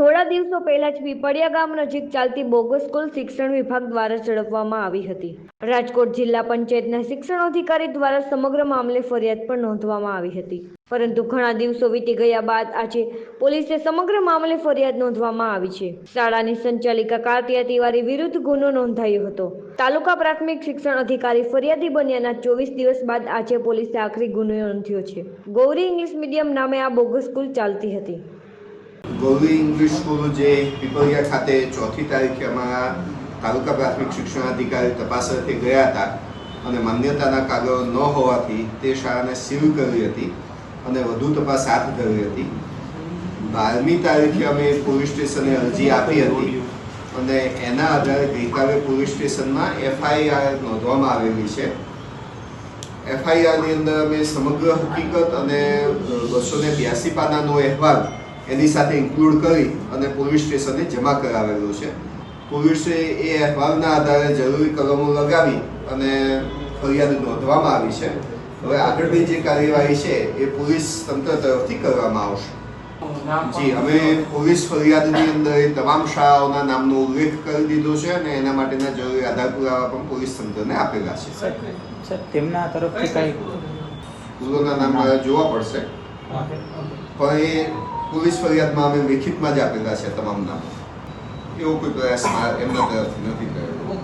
થોડા દિવસો પહેલા જ પીપળિયા ગામ નજીક ચાલતી બોગસ સ્કૂલ શિક્ષણ વિભાગ દ્વારા ઝડપવામાં આવી હતી. રાજકોટ જિલ્લા પંચાયતના શિક્ષણ અધિકારી દ્વારા સમગ્ર મામલે ફરિયાદ પણ નોંધવામાં આવી હતી. પરંતુ ઘણા દિવસો વીતી ગયા બાદ આજે પોલીસે સમગ્ર મામલે ફરિયાદ નોંધવામાં આવી છે. શાળાની સંચાલિકા કાર્તિયા તિવારી વિરુદ્ધ ગુનો નોંધાયો હતો. તાલુકા પ્રાથમિક શિક્ષણ અધિકારી ફરિયાદી બન્યાના ચોવીસ દિવસ બાદ આજે પોલીસે આખરી ગુનો નોંધ્યો છે. ગૌરી ઇંગ્લિશ મીડિયમ નામે આ બોગસ સ્કૂલ ચાલતી હતી. ગૌરી ઇંગ્લિશ સ્કૂલ જે પીપળિયા ખાતે ચોથી તારીખે અમારા તાલુકા પ્રાથમિક શિક્ષણ અધિકારી તપાસ અર્થે ગયા હતા અને માન્યતાના કાગળો ન હોવાથી તે શાળાને સીલ કરી હતી અને વધુ તપાસ હાથ ધરી હતી. બારમી તારીખે અમે પોલીસ સ્ટેશને અરજી આપી હતી અને એના આધારે ગઈકાલે પોલીસ સ્ટેશનમાં એફઆઈઆર નોંધવામાં આવેલી છે. એફઆઈઆરની અંદર અમે સમગ્ર હકીકત અને બસો ને બ્યાસી પાનાનો અહેવાલ એની સાથે ઇન્ક્લુડ કરી અને પોલીસ સ્ટેશને જમા કરાવેલો છે. પોલીસે એ અહેવાલના આધારે જરૂરી કલમો લગાવી અને ફરિયાદ નોંધવામાં આવી છે. હવે આગળની જે કાર્યવાહી છે એ પોલીસ તંત્ર તરફથી કરવામાં આવશે. જી અમે પોલીસ ફરિયાદની અંદર એ તમામ શાળાઓના નામનો ઉલ્લેખ કરી દીધો છે અને એના માટેના જરૂરી આધાર પુરાવા પણ પોલીસ તંત્રને આપેલા છે. સર સર તેમના તરફથી કઈ ગુરુના નામ મારે જોવા પડશે. પણ એ પોલીસ ફરિયાદમાં અમે લેખિતમાં જ આપેલા છે તમામ નામ. એવો કોઈ પ્રયાસ એમના તરફથી નથી કર્યો